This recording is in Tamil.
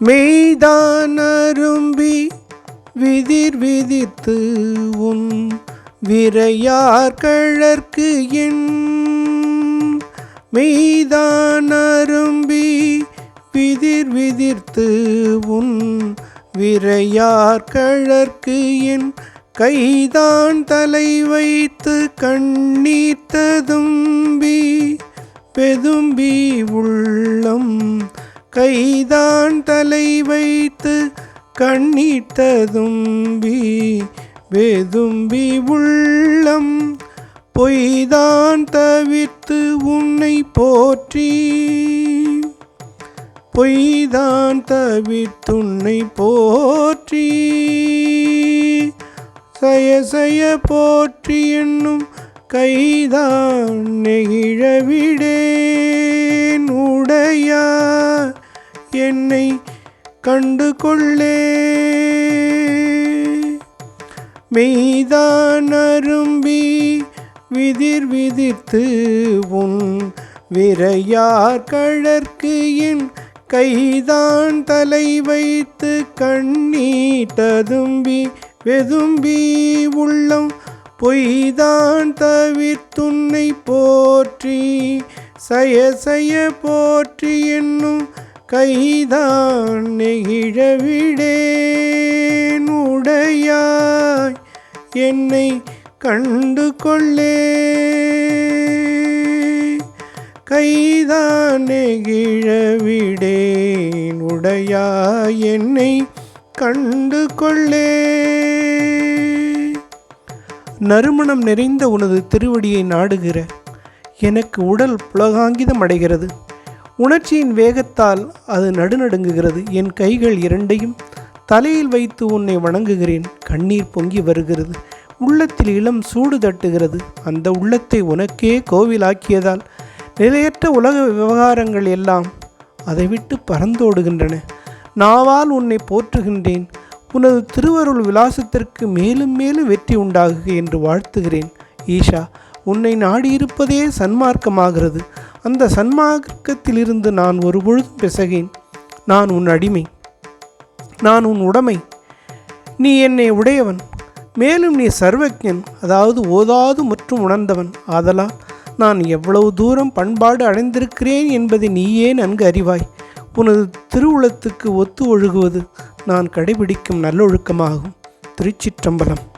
மெய்தான் அரும்பி விதிர் விதித்து உன் விரையார் கழற்கு என் மெய்தான் அரும்பி விதிர் விதிர்த்து உன் விரையார் கழற்கு என் கைதான் தலை வைத்து கண்ணீர்த்ததும் தலை வைத்து கண்ணிட்டதும்பி வேதும்பி உள்ளம் பொய்தான் தவிர்த்து உன்னை போற்றி. பொய்தான் தவித்துன்னை போற்றி. சய சய போற்றி என்னும் கைதான் நெகிழவிடேன். உடையா என்னை கண்டு கொள்ளே மெய்தான் அரும்பி விதிர் விதித்து உன் விரையார் கழற்கு என் கைதான் தலை வைத்து கண்ணீட்டதும்பி வெதும்பி உள்ளம் பொய்தான் தவிர்த்துன்னை போற்றி சய சய போற்றி என்னும் கைதான் நெகிழவிடேன் உடையாய் என்னை கண்டு கொள்ளே கைதான் நெகிழவிடேன் உடையாய் என்னை கண்டு கொள்ளே நறுமணம் நிறைந்த உனது திருவடியை நாடுகிற எனக்கு உடல் புலகாங்கிதம் அடைகிறது. உணர்ச்சியின் வேகத்தால் அது நடுநடுங்குகிறது. என் கைகள் இரண்டையும் தலையில் வைத்து உன்னை வணங்குகிறேன். கண்ணீர் பொங்கி வருகிறது. உள்ளத்தில் இளம் சூடு தட்டுகிறது. அந்த உள்ளத்தை உனக்கே கோவிலாக்கியதால் நிலையற்ற உலக விவகாரங்கள் எல்லாம் அதை விட்டு பறந்தோடுகின்றன. நாவால் உன்னை போற்றுகின்றேன். உனது திருவருள் விலாசத்திற்கு மேலும் மேலும் வெற்றி உண்டாகுக என்று வாழ்த்துகிறேன். ஈஷா உன்னை நாடியிருப்பதே சன்மார்க்கமாகிறது. அந்த சன்மார்க்கத்திலிருந்து நான் ஒருபொழுதும் பிசகேன். நான் உன் அடிமை. நான் உன் உடைமை. நீ என்னை உடையவன். மேலும் நீ சர்வஜன் அதாவது ஓதாது மற்றும் உணர்ந்தவன். ஆதலால் நான் எவ்வளவு தூரம் பண்பாடு அடைந்திருக்கிறேன் என்பதை நீயே நன்கு அறிவாய். உனது திருவுளத்துக்கு ஒத்து ஒழுகுவது நான் கடைபிடிக்கும் நல்லொழுக்கமாகும். திருச்சிற்றம்பலம்.